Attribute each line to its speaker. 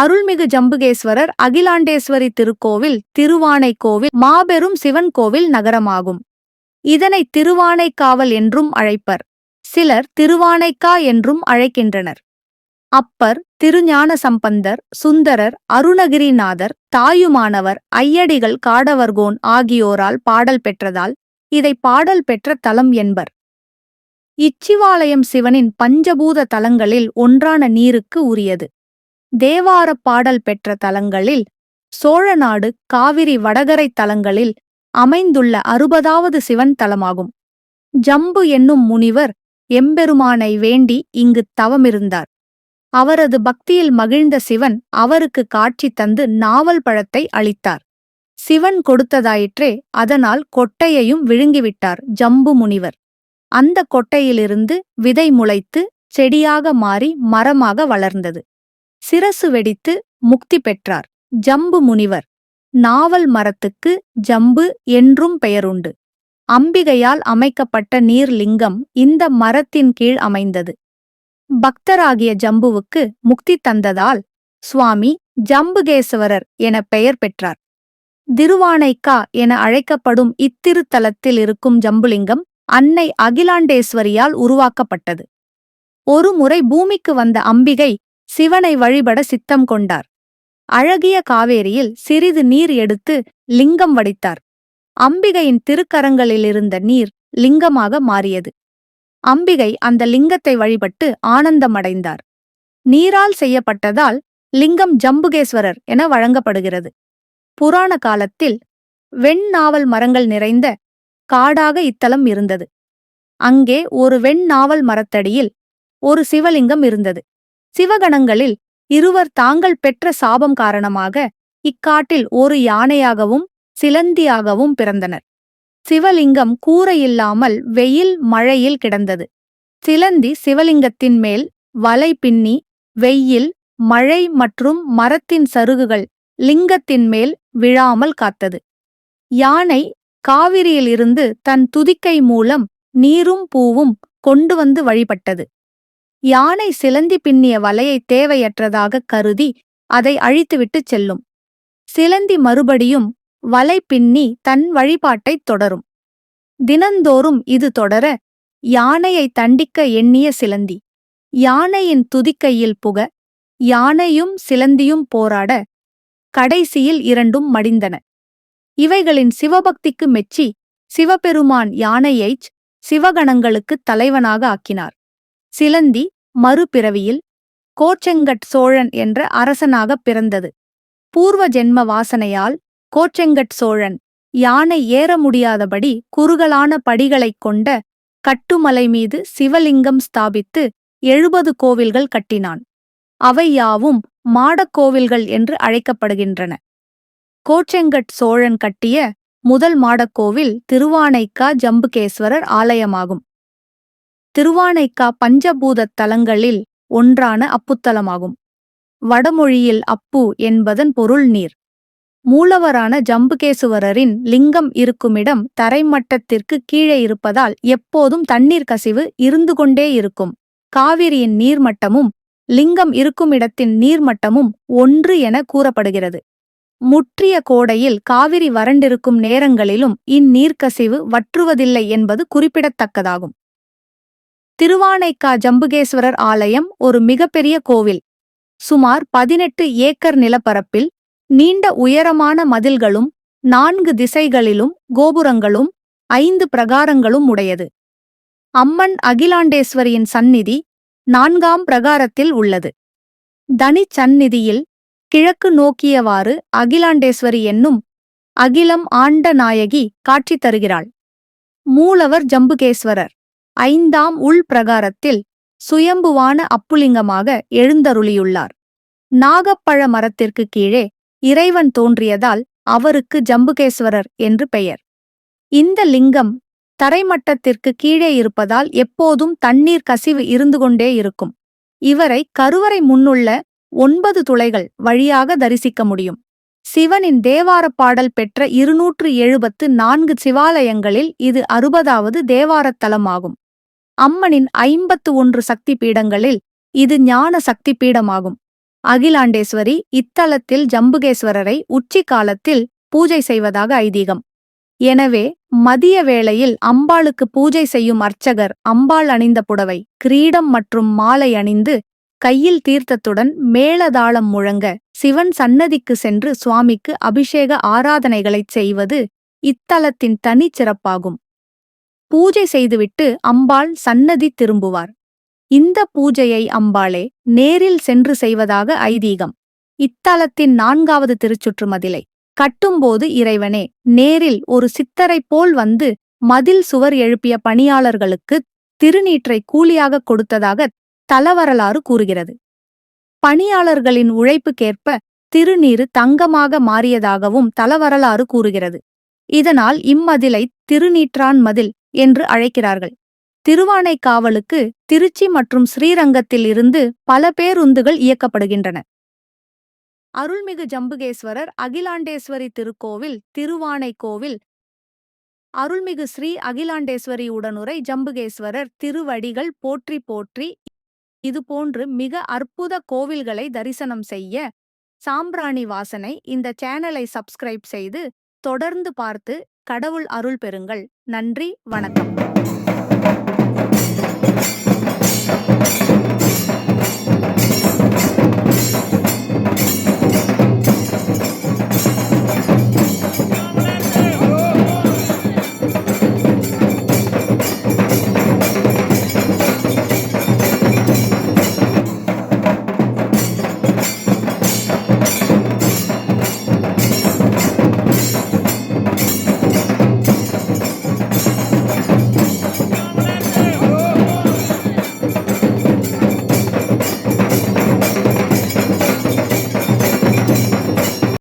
Speaker 1: அருள்மிகு ஜம்புகேஸ்வரர் அகிலாண்டேஸ்வரி திருக்கோவில் திருவானைக்கோவில் மாபெரும் சிவன் கோவில் நகரமாகும். இதனை திருவானைக்காவல் என்றும் அழைப்பர். சிலர் திருவானைக்கா என்றும் அழைக்கின்றனர். அப்பர் திருஞான சம்பந்தர் சுந்தரர் அருணகிரிநாதர் தாயுமானவர் ஐயடிகள் காடவர்கோன் ஆகியோரால் பாடல் பெற்றதால் இதை பாடல் பெற்ற தலம் என்பர். இச்சிவாலயம் சிவனின் பஞ்சபூத தலங்களில் ஒன்றான நீருக்கு உரியது. தேவாரப் பாடல் பெற்ற தலங்களில் சோழநாடு காவிரி வடகரை தலங்களில் அமைந்துள்ள அறுபதாவது சிவன் தலமாகும். ஜம்பு என்னும் முனிவர் எம்பெருமானை வேண்டி இங்கு தவமிருந்தார். அவரது பக்தியில் மகிழ்ந்த சிவன் அவருக்கு காட்சி தந்து நாவல் பழத்தை அளித்தார். சிவன் கொடுத்ததாயிற்றே அதனால் கொட்டையையும் விழுங்கிவிட்டார் ஜம்பு முனிவர். அந்த கொட்டையிலிருந்து விதை முளைத்து செடியாக மாறி மரமாக வளர்ந்தது. சிரசு வெடித்து முக்தி பெற்றார். ஜம்பு முனிவர் நாவல் மரத்துக்கு ஜம்பு என்றும் பெயருண்டு. அம்பிகையால் அமைக்கப்பட்ட நீர்லிங்கம் இந்த மரத்தின் கீழ் அமைந்தது. பக்தராகிய ஜம்புவுக்கு முக்தி தந்ததால் சுவாமி ஜம்புகேசவரர் என பெயர் பெற்றார். திருவானைக்கா என அழைக்கப்படும் இத்திருத்தலத்தில் இருக்கும் ஜம்புலிங்கம் அன்னை அகிலாண்டேஸ்வரியால் உருவாக்கப்பட்டது. ஒருமுறை பூமிக்கு வந்த அம்பிகை சிவனை வழிபட சித்தம் கொண்டார். அழகிய காவேரியில் சிறிது நீர் எடுத்து லிங்கம் வடித்தார். அம்பிகையின் திருக்கரங்களிலிருந்த நீர் லிங்கமாக மாறியது. அம்பிகை அந்த லிங்கத்தை வழிபட்டு ஆனந்தமடைந்தார். நீரால் செய்யப்பட்டதால் லிங்கம் ஜம்புகேஸ்வரர் என வழங்கப்படுகிறது. புராண காலத்தில் வெண்ணாவல் மரங்கள் நிறைந்த காடாக இத்தலம் இருந்தது. அங்கே ஒரு வெண்ணாவல் மரத்தடியில் ஒரு சிவலிங்கம் இருந்தது. சிவகணங்களில் இருவர் தாங்கள் பெற்ற சாபம் காரணமாக இக்காட்டில் ஒரு யானையாகவும் சிலந்தியாகவும் பிறந்தனர். சிவலிங்கம் கூரையில்லாமல் வெயில் மழையில் கிடந்தது. சிலந்தி சிவலிங்கத்தின் மேல் வலை பின்னி வெயில் மழை மற்றும் மரத்தின் சருகுகள் லிங்கத்தின் மேல் விழாமல் காத்தது. யானை காவிரியிலிருந்து தன் துதிக்கை மூலம் நீரும் பூவும் கொண்டு வந்து வழிபட்டது. யானை சிலந்தி பின்னிய வலையை தேவையற்றதாக கருதி அதை அழித்துவிட்டுச் செல்லும். சிலந்தி மறுபடியும் வலை பின்னி தன் வழிபாட்டைத் தொடரும். தினந்தோறும் இது தொடர யானையை தண்டிக்க எண்ணிய சிலந்தி. யானையின் துதிக்கையில் புக யானையும் சிலந்தியும் போராட கடைசியில் இரண்டும் மடிந்தன. இவைகளின் சிவபக்திக்கு மெச்சி சிவபெருமான் யானையைச் சிவகணங்களுக்குத் தலைவனாக ஆக்கினார். சிலந்தி மறுபிறவியில் கோச்செங்கட் சோழன் என்ற அரசனாகப் பிறந்தது. பூர்வ ஜென்ம வாசனையால் கோச்செங்கட் சோழன் யானை ஏற முடியாதபடி குறுகலான படிகளைக் கொண்ட கட்டுமலை மீது சிவலிங்கம் ஸ்தாபித்து எழுபது கோவில்கள் கட்டினான். அவை யாவும் மாடக் கோவில்கள் என்று அழைக்கப்படுகின்றன. கோச்செங்கட் சோழன் கட்டிய முதல் மாடக்கோவில் திருவானைக்கா ஜம்புகேஸ்வரர் ஆலயமாகும். திருவானைக்கா பஞ்சபூதத் தலங்களில் ஒன்றான அப்புத்தலமாகும். வடமொழியில் அப்பு என்பதன் பொருள் நீர். மூலவரான ஜம்புகேசுவரரின் லிங்கம் இருக்குமிடம் தரைமட்டத்திற்கு கீழே இருப்பதால் எப்போதும் தண்ணீர் கசிவு இருந்து கொண்டே இருக்கும். காவிரியின் நீர்மட்டமும் லிங்கம் இருக்குமிடத்தின் நீர்மட்டமும் ஒன்று என கூறப்படுகிறது. முற்றிய கோடையில் காவிரி வறண்டிருக்கும் நேரங்களிலும் இந்நீர்க்கசிவு வற்றுவதில்லை என்பது குறிப்பிடத்தக்கதாகும். திருவானைக்கா ஜம்புகேஸ்வரர் ஆலயம் ஒரு மிகப்பெரிய கோவில். சுமார் பதினெட்டு ஏக்கர் நிலப்பரப்பில் நீண்ட உயரமான மதில்களும் நான்கு திசைகளிலும் கோபுரங்களும் ஐந்து பிரகாரங்களும் உடையது. அம்மன் அகிலாண்டேஸ்வரியின் சந்நிதி நான்காம் பிரகாரத்தில் உள்ளது. தனி சந்நிதியில் கிழக்கு நோக்கியவாறு அகிலாண்டேஸ்வரி என்னும் அகிலம் ஆண்ட நாயகி காட்சி தருகிறாள். மூலவர் ஜம்புகேஸ்வரர். ஐந்தாம் உள் பிரகாரத்தில் சுயம்புவான அப்புலிங்கமாக எழுந்தருளியுள்ளார். நாகப்பழ மரத்திற்கு கீழே இறைவன் தோன்றியதால் அவருக்கு ஜம்புகேஸ்வரர் என்று பெயர். இந்த லிங்கம் தரைமட்டத்திற்கு கீழே இருப்பதால் எப்போதும் தண்ணீர் கசிவு இருந்து கொண்டே இருக்கும். இவரை கருவறை முன்னுள்ள ஒன்பது துளைகள் வழியாக தரிசிக்க முடியும். சிவனின் தேவார பாடல் பெற்ற இருநூற்று எழுபத்து நான்கு சிவாலயங்களில் இது அறுபதாவது தேவாரத்தலமாகும். அம்மனின் ஐம்பத்து ஒன்று சக்தி பீடங்களில் இது ஞான சக்தி பீடமாகும் அகிலாண்டேஸ்வரி இத்தலத்தில் ஜம்புகேஸ்வரரை உச்சி காலத்தில் பூஜை செய்வதாக ஐதீகம். எனவே மதிய வேளையில் அம்பாளுக்கு பூஜை செய்யும் அர்ச்சகர் அம்பாள் அணிந்த புடவை கிரீடம் மற்றும் மாலை அணிந்து கையில் தீர்த்தத்துடன் மேளதாளம் முழங்க சிவன் சன்னதிக்கு சென்று சுவாமிக்கு அபிஷேக ஆராதனைகளைச் செய்வது இத்தலத்தின் தனிச்சிறப்பாகும் பூஜை செய்துவிட்டு அம்பாள் சன்னதி திரும்புவார். இந்த பூஜையை அம்பாளே நேரில் சென்று செய்வதாக ஐதீகம். இத்தலத்தின் நான்காவது திருச்சுற்று மதிலை கட்டும்போது இறைவனே நேரில் ஒரு சித்தரைப் போல் வந்து மதில் சுவர் எழுப்பிய பணியாளர்களுக்கு திருநீற்றை கூலியாக கொடுத்ததாக தலவரலாறு கூறுகிறது. பணியாளர்களின் உழைப்புக்கேற்ப திருநீறு தங்கமாக மாறியதாகவும் தலவரலாறு கூறுகிறது. இதனால் இம்மதிலை திருநீற்றான் மதில் என்று அழைக்கிறார்கள். திருவானைக்காவலுக்கு திருச்சி மற்றும் ஸ்ரீரங்கத்தில் இருந்து பல பேருந்துகள் இயக்கப்படுகின்றன. அருள்மிகு ஜம்புகேஸ்வரர் அகிலாண்டேஸ்வரி திருக்கோவில் திருவானைக்கோவில் அருள்மிகு ஸ்ரீ அகிலாண்டேஸ்வரி உடனுரை ஜம்புகேஸ்வரர் திருவடிகள் போற்றி போற்றி இதுபோன்று மிக அற்புத கோவில்களை தரிசனம் செய்ய சாம்பிராணி வாசனை இந்த சேனலை சப்ஸ்கிரைப் செய்து தொடர்ந்து பார்த்து கடவுள் அருள் பெறுங்கள். நன்றி வணக்கம்.